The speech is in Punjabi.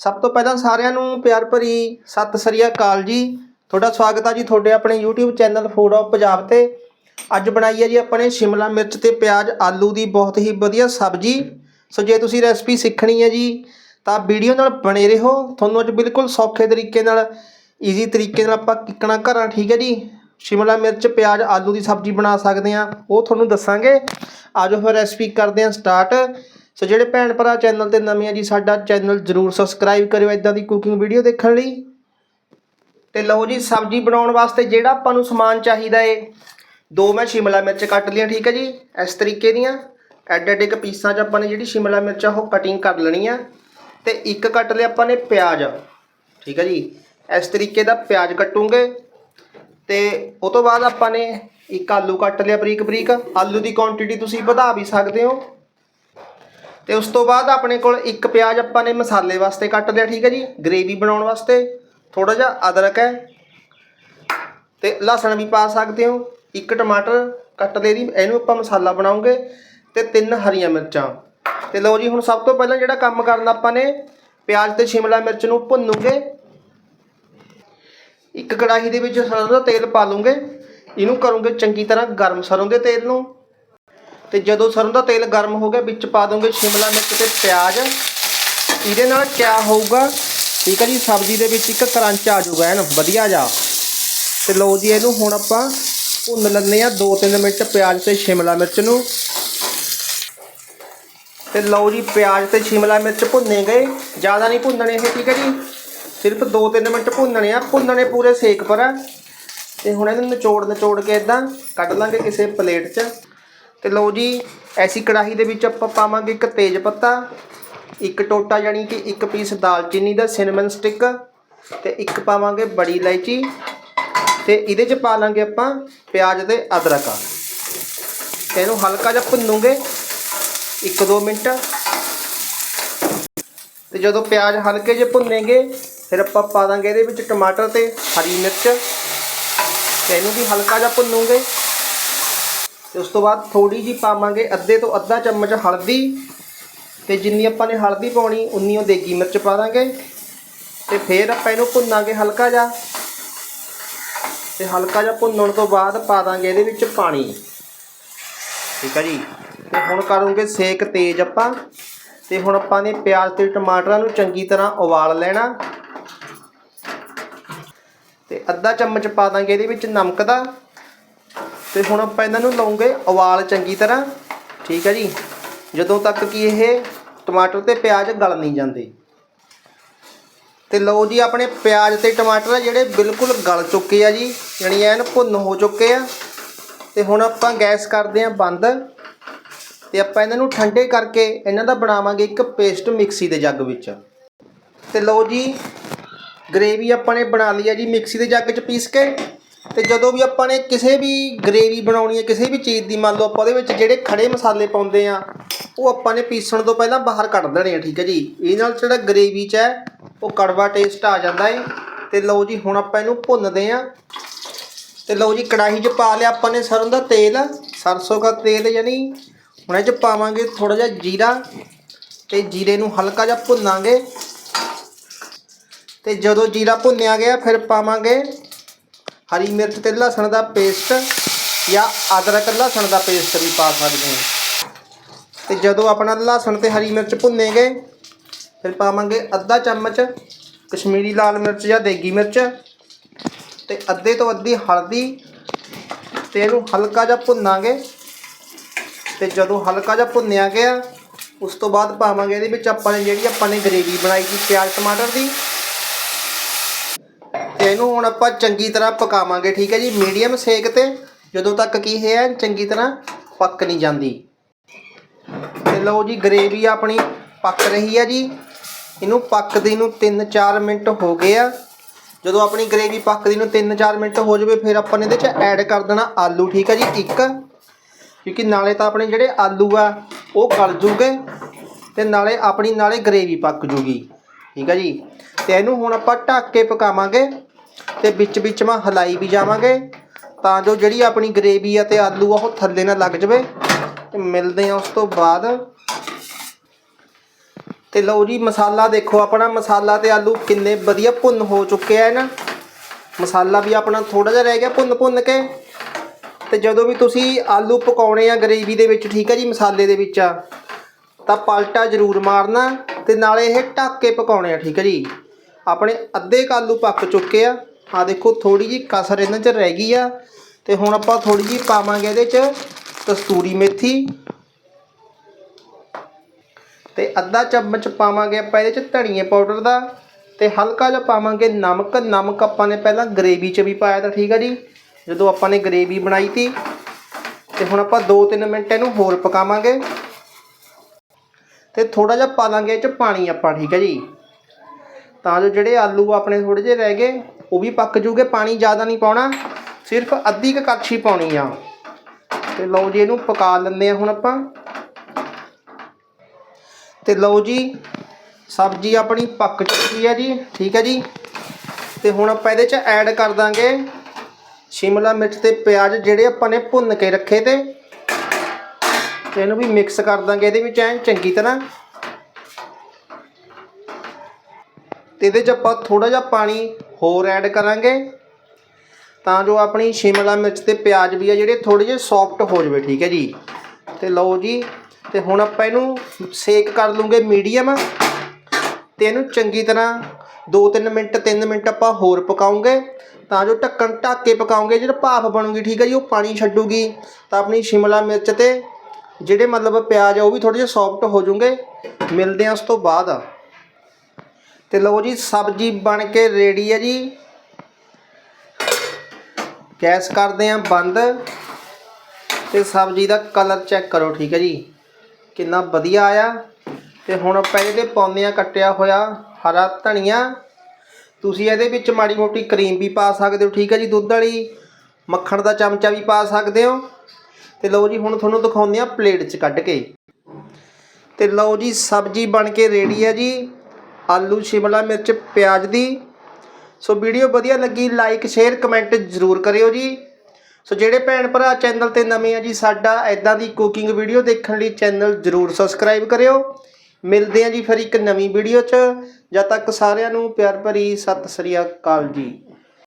ਸਭ ਤੋਂ ਪਹਿਲਾਂ ਸਾਰਿਆਂ ਨੂੰ ਪਿਆਰ ਭਰੀ ਸਤਿ ਸ੍ਰੀ ਅਕਾਲ ਜੀ। ਤੁਹਾਡਾ ਸਵਾਗਤ ਆ ਜੀ ਤੁਹਾਡੇ ਆਪਣੇ YouTube channel food of Punjab ਤੇ। ਅੱਜ ਬਣਾਈ ਹੈ ਜੀ ਆਪਣੇ ਸ਼ਿਮਲਾ ਮਿਰਚ ਤੇ ਪਿਆਜ਼, ਆਲੂ ਦੀ ਬਹੁਤ ਹੀ ਵਧੀਆ ਸਬਜ਼ੀ। ਸੋ ਜੇ ਤੁਸੀਂ ਰੈਸਪੀ ਸਿੱਖਣੀ ਹੈ ਜੀ, ਤਾਂ ਵੀਡੀਓ ਨਾਲ ਬਣੇ ਰਹੋ। ਤੁਹਾਨੂੰ ਅੱਜ ਬਿਲਕੁਲ ਸੌਖੇ ਤਰੀਕੇ ਨਾਲ ਈਜ਼ੀ ਤਰੀਕੇ ਨਾਲ ਆਪਾਂ ਕਿੱਕਣਾ ਘਰਾਂ, ਠੀਕ ਹੈ ਜੀ? ਸ਼ਿਮਲਾ ਮਿਰਚ, ਪਿਆਜ਼, ਆਲੂ ਦੀ ਸਬਜ਼ੀ ਬਣਾ ਸਕਦੇ ਆ ਉਹ ਤੁਹਾਨੂੰ ਦੱਸਾਂਗੇ। ਆਜੋ ਫਿਰ ਰੈਸਪੀ ਕਰਦੇ ਆ ਸਟਾਰਟ ਸੋ ਜਿਹੜੇ ਭੈਣ ਭਰਾ ਚੈਨਲ ਤੇ ਨਵੇਂ ਆ ਜੀ, ਸਾਡਾ ਚੈਨਲ ਜਰੂਰ ਸਬਸਕ੍ਰਾਈਬ ਕਰਿਓ ਇਦਾਂ ਦੀ ਕੁਕਿੰਗ ਵੀਡੀਓ ਦੇਖਣ ਲਈ। ਤੇ ਲਓ ਜੀ, ਸਬਜ਼ੀ ਬਣਾਉਣ ਵਾਸਤੇ ਜਿਹੜਾ ਆਪਾਂ ਨੂੰ ਸਮਾਨ ਚਾਹੀਦਾ ਏ, ਦੋ ਮੈਂ ਸ਼ਿਮਲਾ ਮਿਰਚ ਕੱਟ ਲਈਆਂ, ਠੀਕ ਹੈ ਜੀ? ਇਸ ਤਰੀਕੇ ਦੀਆਂ। ਐਡ ਐਡ ਇੱਕ ਪੀਸਾਂ 'ਚ ਆਪਾਂ ਨੇ ਜਿਹੜੀ ਸ਼ਿਮਲਾ ਮਿਰਚ ਆ, ਉਹ ਕਟਿੰਗ ਕਰ ਲੈਣੀ ਆ। ਤੇ ਇੱਕ ਕੱਟ ਲਿਆ ਆਪਾਂ ਨੇ ਪਿਆਜ਼, ਠੀਕ ਹੈ ਜੀ? ਇਸ ਤਰੀਕੇ ਦਾ ਪਿਆਜ਼ ਕੱਟੂਗੇ। ਤੇ ਉਹ ਤੋਂ ਬਾਅਦ ਆਪਾਂ ਨੇ ਇੱਕ ਆਲੂ ਕੱਟ ਲਿਆ ਬਰੀਕ ਬਰੀਕ ਆਲੂ ਦੀ ਕੁਆਂਟੀਟੀ ਤੁਸੀਂ ਵਧਾ ਵੀ ਸਕਦੇ ਹੋ। ਤੇ ਉਸ ਤੋਂ ਬਾਅਦ ਆਪਣੇ ਕੋਲ ਇੱਕ ਪਿਆਜ਼ ਆਪਾਂ ਨੇ ਮਸਾਲੇ ਵਾਸਤੇ ਕੱਟ ਲਿਆ, ਠੀਕ ਹੈ ਜੀ? ਗ੍ਰੇਵੀ ਬਣਾਉਣ ਵਾਸਤੇ। ਥੋੜਾ ਜਿਹਾ ਅਦਰਕ ਹੈ। ਤੇ ਲਸਣ ਵੀ ਪਾ ਸਕਦੇ ਹੋ। ਇੱਕ ਟਮਾਟਰ ਕੱਟ ਲੈ ਦੀ ਇਹਨੂੰ ਆਪਾਂ ਮਸਾਲਾ ਬਣਾਉਂਗੇ। ਤੇ ਤਿੰਨ ਹਰੀਆਂ ਮਿਰਚਾਂ। ਤੇ ਲਓ ਜੀ, ਹੁਣ ਸਭ ਤੋਂ ਪਹਿਲਾਂ ਜਿਹੜਾ ਕੰਮ ਕਰਨਾ ਆਪਾਂ ਨੇ, ਪਿਆਜ਼ ਤੇ ਸ਼ਿਮਲਾ ਮਿਰਚ ਨੂੰ ਭੁੰਨੂਗੇ। ਇੱਕ ਕੜਾਹੀ ਦੇ ਵਿੱਚ ਸਰੋਂ ਦਾ ਤੇਲ ਪਾ ਲੂੰਗੇ ਇਹਨੂੰ ਕਰੂੰਗੇ ਚੰਗੀ ਤਰ੍ਹਾਂ ਗਰਮ ਸਰੋਂ ਦੇ ਤੇਲ ਨੂੰ। ਤੇ ਜਦੋਂ ਸਰੋਂ ਦਾ ਤੇਲ ਗਰਮ ਹੋ ਗਿਆ, ਵਿੱਚ ਪਾ ਦੋਗੇ ਸ਼ਿਮਲਾ ਮਿਰਚ ਤੇ ਪਿਆਜ਼। ਇਹਦੇ ਨਾਲ ਕਿਆ ਹੋਊਗਾ? ਠੀਕ ਹੈ ਜੀ, ਸਬਜ਼ੀ ਦੇ ਵਿੱਚ ਇੱਕ ਕਰੰਚ ਆ ਜਾਊਗਾ, ਐਨ ਵਧੀਆ ਜਾ ਤੇ ਲਓ ਜੀ, ਇਹਨੂੰ ਹੁਣ ਆਪਾਂ ਭੁੰਨ ਲੈਂਦੇ ਆ 2-3 ਮਿੰਟ ਪਿਆਜ਼ ਤੇ ਸ਼ਿਮਲਾ ਮਿਰਚ ਨੂੰ। ਤੇ ਲਓ ਜੀ, ਪਿਆਜ਼ ਤੇ ਸ਼ਿਮਲਾ ਮਿਰਚ ਭੁੰਨੇ ਗਏ। ਜ਼ਿਆਦਾ ਨਹੀਂ ਭੁੰਨਣੇ ਇਹ, ਠੀਕ ਹੈ ਜੀ। ਸਿਰਫ 2-3 ਮਿੰਟ ਭੁੰਨਣੇ ਆ, ਭੁੰਨਣੇ ਪੂਰੇ ਸੇਕ ਪਰ। ਆ ਤੇ ਹੁਣ ਇਹਨੂੰ ਨਿਚੋੜ ਨਿਚੋੜ ਕੇ ਇਦਾਂ ਕੱਢ ਲਾਂਗੇ ਕਿਸੇ ਪਲੇਟ 'ਚ। ਤੇ ਲਓ ਜੀ, ਐਸੀ ਕੜਾਹੀ ਦੇ ਵਿੱਚ ਆਪਾਂ ਪਾਵਾਂਗੇ ਇੱਕ ਤੇਜ ਪੱਤਾ, ਇੱਕ ਟੋਟਾ ਯਾਨੀ ਕਿ ਇੱਕ ਪੀਸ ਦਾਲਚੀਨੀ ਦਾ ਸਿਨਮਨ ਸਟਿਕ ਤੇ ਇੱਕ ਪਾਵਾਂਗੇ ਬੜੀ ਇਲਾਇਚੀ ਤੇ ਇਹਦੇ 'ਚ ਪਾ ਲਾਂਗੇ ਆਪਾਂ ਪਿਆਜ਼ ਤੇ ਅਦਰਕ। ਇਹਨੂੰ ਹਲਕਾ ਜਿਹਾ ਭੁੰਨੂਗੇ 1-2 ਮਿੰਟ। ਤੇ ਜਦੋਂ ਪਿਆਜ਼ ਹਲਕੇ ਜਿਹੇ ਭੁੰਨੇਗੇ, ਫਿਰ ਆਪਾਂ ਪਾ ਦਾਂਗੇ ਇਹਦੇ ਵਿੱਚ ਟਮਾਟਰ ਤੇ ਹਰੀ ਮਿਰਚ। ਤੇ ਇਹਨੂੰ ਵੀ ਹਲਕਾ ਜਿਹਾ ਭੁੰਨੂਗੇ। ਤੇ ਉਸ ਤੋਂ ਬਾਅਦ ਥੋੜੀ ਜੀ ਪਾਵਾਂਗੇ ਅੱਧੇ ਤੋਂ ਅੱਧਾ ਚਮਚ ਹਲਦੀ ਤੇ ਜਿੰਨੀ ਆਪਾਂ ਨੇ ਹਲਦੀ ਪਾਉਣੀ, ਉਨੀ ਉਹ ਦੇਗੀ ਮਿਰਚ ਪਾ ਦਾਂਗੇ ਤੇ ਫਿਰ ਆਪਾਂ ਇਹਨੂੰ ਭੁੰਨਾਂਗੇ ਹਲਕਾ ਜਿਹਾ ਤੇ ਹਲਕਾ ਜਿਹਾ ਭੁੰਨਣ ਤੋਂ ਬਾਅਦ ਪਾ ਦਾਂਗੇ ਇਹਦੇ ਵਿੱਚ ਪਾਣੀ। ਠੀਕ ਹੈ ਜੀ? ਤੇ ਹੁਣ ਕਰੂੰਗੇ ਸੇਕ ਤੇਜ਼ ਆਪਾਂ ਤੇ ਹੁਣ ਆਪਾਂ ਨੇ ਪਿਆਜ਼ ਤੇ ਟਮਾਟਰਾਂ ਨੂੰ ਚੰਗੀ ਤਰ੍ਹਾਂ ਉਬਾਲ ਲੈਣਾ। ਤੇ ਅੱਧਾ ਚਮਚ ਪਾ ਦਾਂਗੇ ਇਹਦੇ ਵਿੱਚ ਨਮਕ ਦਾ। ਤੇ ਹੁਣ ਆਪਾਂ ਇਹਨਾਂ ਨੂੰ ਲਾਉਂਗੇ ਉਬਾਲ ਚੰਗੀ ਤਰ੍ਹਾਂ, ਠੀਕ ਹੈ ਜੀ। ਜਦੋਂ ਤੱਕ ਕਿ ਇਹ ਟਮਾਟਰ ਤੇ ਪਿਆਜ਼ ਗਲ ਨਹੀਂ ਜਾਂਦੇ। ਤੇ ਲਓ ਜੀ, ਆਪਣੇ ਪਿਆਜ਼ ਤੇ ਟਮਾਟਰ ਆ ਜਿਹੜੇ ਬਿਲਕੁਲ ਗਲ ਚੁੱਕੇ ਆ ਜੀ, ਯਾਨੀ ਐਨ ਭੁੰਨ ਹੋ ਚੁੱਕੇ ਆ। ਤੇ ਹੁਣ ਆਪਾਂ ਗੈਸ ਕਰਦੇ ਆ ਬੰਦ। ਤੇ ਆਪਾਂ ਇਹਨਾਂ ਨੂੰ ਠੰਡੇ ਕਰਕੇ ਇਹਨਾਂ ਦਾ ਬਣਾਵਾਂਗੇ ਇੱਕ ਪੇਸਟ ਮਿਕਸੀ ਦੇ ਜੱਗ ਵਿੱਚ। ਤੇ ਲਓ ਜੀ, ਗ੍ਰੇਵੀ ਆਪਾਂ ਨੇ ਬਣਾ ਲਈ ਹੈ ਜੀ, ਮਿਕਸੀ ਦੇ ਜੱਗ 'ਚ ਪੀਸ ਕੇ। ਤੇ ਜਦੋਂ ਵੀ ਆਪਾਂ ਨੇ ਕਿਸੇ ਵੀ ਗ੍ਰੇਵੀ ਬਣਾਉਣੀ ਹੈ, ਕਿਸੇ ਵੀ ਚੀਜ਼ ਦੀ, ਮੰਨ ਲਓ ਆਪਾਂ ਉਹਦੇ ਵਿੱਚ ਜਿਹੜੇ ਖੜੇ ਮਸਾਲੇ ਪਾਉਂਦੇ ਆ ਉਹ ਆਪਾਂ ਨੇ ਪੀਸਣ ਤੋਂ ਪਹਿਲਾਂ ਬਾਹਰ ਕੱਢ ਦੇਣੇ ਆ, ਠੀਕ ਹੈ ਜੀ। ਇਹ ਨਾਲ ਜਿਹੜਾ ਗ੍ਰੇਵੀ 'ਚ ਹੈ, ਉਹ ਕੜਵਾ ਟੇਸਟ ਆ ਜਾਂਦਾ ਏ। ਤੇ ਲਓ ਜੀ, ਹੁਣ ਆਪਾਂ ਇਹਨੂੰ ਭੁੰਨਦੇ ਆ ਤੇ ਲਓ ਜੀ, ਕੜਾਹੀ 'ਚ ਪਾ ਲਿਆ ਆਪਾਂ ਨੇ ਸਰੋਂ ਦਾ ਤੇਲ। ਸਰਸੋਂ ਦਾ ਤੇਲ ਯਾਨੀ ਹੁਣ ਇਹ 'ਚ ਪਾਵਾਂਗੇ ਥੋੜਾ ਜਿਹਾ ਜੀਰਾ। ਤੇ ਜੀਰੇ ਨੂੰ ਹਲਕਾ ਜਿਹਾ ਭੁੰਨਾਂਗੇ। ਤੇ ਜਦੋਂ ਜੀਰਾ ਭੁੰਨਿਆ ਗਿਆ, ਫਿਰ ਪਾਵਾਂਗੇ ਹਰੀ ਮਿਰਚ ਤੇ ਲਸਣ ਦਾ ਪੇਸਟ ਜਾਂ ਅਦਰਕ ਲਸਣ ਦਾ ਪੇਸਟ ਵੀ ਪਾ ਸਕਦੇ ਹਾਂ। ਤੇ ਜਦੋਂ ਆਪਣਾ ਲਸਣ ਤੇ ਹਰੀ ਮਿਰਚ ਭੁੰਨੇ ਗਏ ਫਿਰ ਪਾਵਾਂਗੇ ਅੱਧਾ ਚਮਚ ਕਸ਼ਮੀਰੀ ਲਾਲ ਮਿਰਚ ਜਾਂ ਦੇਗੀ ਮਿਰਚ ਤੇ ਅੱਧੇ ਤੋਂ ਅੱਧੀ ਹਲਦੀ ਤੇ ਇਹਨੂੰ ਹਲਕਾ ਜਿਹਾ ਭੁੰਨਾਂਗੇ। ਤੇ ਜਦੋਂ ਹਲਕਾ ਜਿਹਾ ਭੁੰਨਿਆ ਗਿਆ, ਉਸ ਤੋਂ ਬਾਅਦ ਪਾਵਾਂਗੇ ਇਹਦੇ ਵਿੱਚ ਆਪਾਂ ਨੇ ਜਿਹੜੀ ਆਪਾਂ ਨੇ ਗ੍ਰੇਵੀ ਬਣਾਈ ਸੀ, ਪਿਆਜ਼ ਟਮਾਟਰ ਦੀ ਇਹਨੂੰ ਹੁਣ ਆਪਾਂ ਚੰਗੀ ਤਰ੍ਹਾਂ ਪਕਾਵਾਂਗੇ, ਠੀਕ ਹੈ ਜੀ? ਮੀਡੀਅਮ ਸੇਕ ਤੇ ਜਦੋਂ ਤੱਕ ਕੀ ਹੈ ਚੰਗੀ ਤਰ੍ਹਾਂ ਪੱਕ ਨਹੀਂ ਜਾਂਦੀ। ਤੇ ਲਓ ਜੀ ਗਰੇਵੀ ਆਪਣੀ ਪੱਕ ਰਹੀ ਹੈ ਜੀ। ਇਹਨੂੰ ਪੱਕਦੀ ਨੂੰ 3-4 ਮਿੰਟ ਹੋ ਗਏ ਆ। ਜਦੋਂ ਆਪਣੀ ਗਰੇਵੀ ਪੱਕਦੀ ਨੂੰ 3-4 ਮਿੰਟ ਹੋ ਜਾਵੇ, ਫਿਰ ਆਪਾਂ ਨੇ ਇਹਦੇ 'ਚ ਐਡ ਕਰ ਦੇਣਾ ਆਲੂ, ਠੀਕ ਹੈ ਜੀ? ਇੱਕ। ਕਿਉਂਕਿ ਨਾਲੇ ਤਾਂ ਆਪਣੇ ਜਿਹੜੇ ਆਲੂ ਆ, ਉਹ ਗਲ ਜੂਗੇ ਤੇ ਨਾਲੇ ਆਪਣੀ ਨਾਲੇ ਗਰੇਵੀ ਪੱਕ ਜੂਗੀ, ਠੀਕ ਹੈ ਜੀ? ਤੇ ਇਹਨੂੰ ਹੁਣ ਆਪਾਂ ਢੱਕ ਕੇ ਪਕਾਵਾਂਗੇ। ਤੇ ਵਿੱਚ ਵਿੱਚ ਮੈਂ ਹਲਾਈ ਵੀ ਜਾਵਾਂਗੇ। ਤਾਂ ਜੋ ਜਿਹੜੀ ਆਪਣੀ ਗਰੇਵੀ ਆ ਤੇ ਆਲੂ ਆ, ਉਹ ਥੱਲੇ ਨਾ ਲੱਗ ਜਾਵੇ। ਤੇ ਮਿਲਦੇ ਆ ਉਸ ਤੋਂ ਬਾਅਦ। ਤੇ ਲਓ ਜੀ, ਮਸਾਲਾ ਦੇਖੋ ਆਪਣਾ, ਮਸਾਲਾ ਤੇ ਆਲੂ ਕਿੰਨੇ ਵਧੀਆ ਭੁੰਨ ਹੋ ਚੁੱਕੇ ਆ ਨਾ। ਮਸਾਲਾ ਵੀ ਆਪਣਾ ਥੋੜਾ ਜਿਹਾ ਰਹਿ ਗਿਆ ਭੁੰਨ ਭੁੰਨ ਕੇ। ਤੇ ਜਦੋਂ ਵੀ ਤੁਸੀਂ ਆਲੂ ਪਕਾਉਣੇ ਆ ਗਰੇਵੀ ਦੇ ਵਿੱਚ, ਠੀਕ ਹੈ ਜੀ, ਮਸਾਲੇ ਦੇ ਵਿੱਚ ਆ, ਤਾਂ ਪਲਟਾ ਜ਼ਰੂਰ ਮਾਰਨਾ। ਤੇ ਨਾਲੇ ਇਹ ਢੱਕ ਕੇ ਪਕਾਉਣੇ ਆ, ਠੀਕ ਹੈ ਜੀ। ਆਪਣੇ ਅੱਧੇ ਕੁ ਆਲੂ ਪੱਕ ਚੁੱਕੇ ਆ। ਆ ਦੇਖੋ ਥੋੜੀ ਜੀ ਕਸਰ ਇਹਨਾਂ 'ਚ ਰਹਿ ਗਈ ਆ। ਤੇ ਹੁਣ ਆਪਾਂ ਥੋੜੀ ਜੀ ਪਾਵਾਂਗੇ ਇਹਦੇ 'ਚ ਕਸਤੂਰੀ ਮੇਥੀ। ਤੇ ਅੱਧਾ ਚਮਚ ਪਾਵਾਂਗੇ ਆਪਾਂ ਇਹਦੇ 'ਚ ਧਨੀਏ ਪਾਊਡਰ ਦਾ। ਤੇ ਹਲਕਾ ਜਿਹਾ ਪਾਵਾਂਗੇ ਨਮਕ। ਨਮਕ ਆਪਾਂ ਨੇ ਪਹਿਲਾਂ ਗਰੇਵੀ 'ਚ ਵੀ ਪਾਇਆ ਤਾਂ ਠੀਕ ਆ ਜੀ, ਜਦੋਂ ਆਪਾਂ ਨੇ ਗਰੇਵੀ ਬਣਾਈ ਤੀ। ਤੇ ਹੁਣ ਆਪਾਂ 2-3 ਮਿੰਟ ਇਹਨੂੰ ਹੋਰ ਪਕਾਵਾਂਗੇ। ਤੇ ਥੋੜਾ ਜਿਹਾ ਪਾ ਲਾਂਗੇ ਇਹ 'ਚ ਪਾਣੀ ਆਪਾਂ, ਠੀਕ ਹੈ ਜੀ। ਤਾਂ ਜੋ ਜਿਹੜੇ ਆਲੂ ਆਪਣੇ ਥੋੜੇ ਜਿਹੇ ਰਹਿ ਗਏ ਉਹ ਵੀ ਪੱਕ ਜੂਗੇ, ਪਾਣੀ ਜ਼ਿਆਦਾ ਨਹੀਂ ਪਾਉਣਾ, ਸਿਰਫ ਅੱਧੀ ਕੁ ਕੜਛੀ ਪਾਉਣੀ ਆ। ਤੇ ਲਓ ਜੀ, ਇਹਨੂੰ ਪਕਾ ਲੈਂਦੇ ਆ ਹੁਣ ਆਪਾਂ। ਤੇ ਲਓ ਜੀ, ਸਬਜ਼ੀ ਆਪਣੀ ਪੱਕ ਚੁੱਕੀ ਹੈ ਜੀ, ਠੀਕ ਹੈ ਜੀ। ਤੇ ਹੁਣ ਆਪਾਂ ਇਹਦੇ ਚ ਐਡ ਕਰ ਦਾਂਗੇ ਸ਼ਿਮਲਾ ਮਿਰਚ ਤੇ ਪਿਆਜ਼, ਜਿਹੜੇ ਆਪਾਂ ਨੇ ਭੁੰਨ ਕੇ ਰੱਖੇ ਤੇ। ਤੇ ਇਹਨੂੰ ਵੀ ਮਿਕਸ ਕਰ ਦਾਂਗੇ ਇਹਦੇ ਵਿੱਚ ਐਂ ਚੰਗੀ ਤਰ੍ਹਾਂ। ਤੇ ਇਹਦੇ 'ਚ ਆਪਾਂ ਥੋੜਾ ਜਿਹਾ ਪਾਣੀ ਹੋਰ ਐਡ ਕਰਾਂਗੇ। ਤਾਂ ਜੋ ਆਪਣੀ ਸ਼ਿਮਲਾ ਮਿਰਚ ਤੇ ਪਿਆਜ਼ ਵੀ ਆ ਜਿਹੜੇ ਥੋੜੇ ਜਿਹੇ ਸੌਫਟ ਹੋ ਜਾਵੇ, ਠੀਕ ਹੈ ਜੀ? ਤੇ ਲਓ ਜੀ, ਤੇ ਹੁਣ ਆਪਾਂ ਇਹਨੂੰ ਸੇਕ ਕਰ ਲੂੰਗੇ ਮੀਡੀਅਮ ਤੇ ਇਹਨੂੰ ਚੰਗੀ ਤਰ੍ਹਾਂ 2-3 ਮਿੰਟ 3 ਮਿੰਟ ਆਪਾਂ ਹੋਰ ਪਕਾਉਂਗੇ। ਤਾਂ ਜੋ ਢੱਕਣ ਢੱਕ ਕੇ ਪਕਾਉਂਗੇ, ਜਿਹੜਾ ਭਾਫ ਬਣੂਗੀ, ਠੀਕ ਹੈ ਜੀ, ਉਹ ਪਾਣੀ ਛੱਡੂਗੀ। ਤਾਂ ਆਪਣੀ ਸ਼ਿਮਲਾ ਮਿਰਚ ਤੇ ਜਿਹੜੇ ਮਤਲਬ ਪਿਆਜ਼ ਆ, ਉਹ ਵੀ ਥੋੜੇ ਜਿਹੇ ਸੌਫਟ ਹੋ ਜਾਣਗੇ ਮਿਲਦੇ ਆ ਉਸ ਤੋਂ ਬਾਅਦ। ਤੇ ਲਓ ਜੀ, ਸਬਜ਼ੀ ਬਣ ਕੇ ਰੈਡੀ ਹੈ ਜੀ। ਗੈਸ ਕਰਦੇ ਆ ਬੰਦ ਤੇ ਸਬਜ਼ੀ ਦਾ ਕਲਰ ਚੈੱਕ ਕਰੋ, ਠੀਕ ਹੈ ਜੀ। ਕਿੰਨਾ ਵਧੀਆ ਆਇਆ। ਤੇ ਹੁਣ ਆਪਾਂ ਇਹਦੇ ਪਾਉਂਦੇ ਆ ਕੱਟਿਆ ਹੋਇਆ, ਹਰਾ ਧਨੀਆ। ਤੁਸੀਂ ਇਹਦੇ ਵਿੱਚ ਮਾੜੀ ਮੋਟੀ ਕਰੀਮ ਵੀ ਪਾ ਸਕਦੇ ਹੋ, ਠੀਕ ਹੈ ਜੀ, ਦੁੱਧ ਵਾਲੀ। ਮੱਖਣ ਦਾ ਚਮਚਾ ਵੀ ਪਾ ਸਕਦੇ ਹੋ। ਤੇ ਲਓ ਜੀ, ਹੁਣ ਤੁਹਾਨੂੰ ਦਿਖਾਉਂਦੇ ਆ ਪਲੇਟ 'ਚ ਕੱਢ ਕੇ। ਤੇ ਲਓ ਜੀ, ਸਬਜ਼ੀ ਬਣ ਕੇ ਰੈਡੀ ਹੈ ਜੀ। ਆਲੂ, ਸ਼ਿਮਲਾ ਮਿਰਚ, ਪਿਆਜ਼ ਦੀ। ਸੋ ਵੀਡੀਓ ਵਧੀਆ ਲੱਗੀ ਲਾਈਕ ਸ਼ੇਅਰ ਕਮੈਂਟ ਜ਼ਰੂਰ ਕਰਿਓ ਜੀ। ਸੋ ਜਿਹੜੇ ਭੈਣ ਭਰਾ ਚੈਨਲ ਤੇ ਨਵੇਂ ਆ ਜੀ, ਸਾਡਾ ਐਦਾਂ ਦੀ ਕੁਕਿੰਗ ਵੀਡੀਓ ਦੇਖਣ ਲਈ ਚੈਨਲ ਜ਼ਰੂਰ ਸਬਸਕ੍ਰਾਈਬ ਕਰਿਓ। ਮਿਲਦੇ ਆ ਜੀ ਫਿਰ ਇੱਕ ਨਵੀਂ ਵੀਡੀਓ 'ਚ। ਜਦ ਤੱਕ ਸਾਰਿਆਂ ਨੂੰ ਪਿਆਰ ਭਰੀ ਸਤਿ ਸ੍ਰੀ ਅਕਾਲ ਜੀ।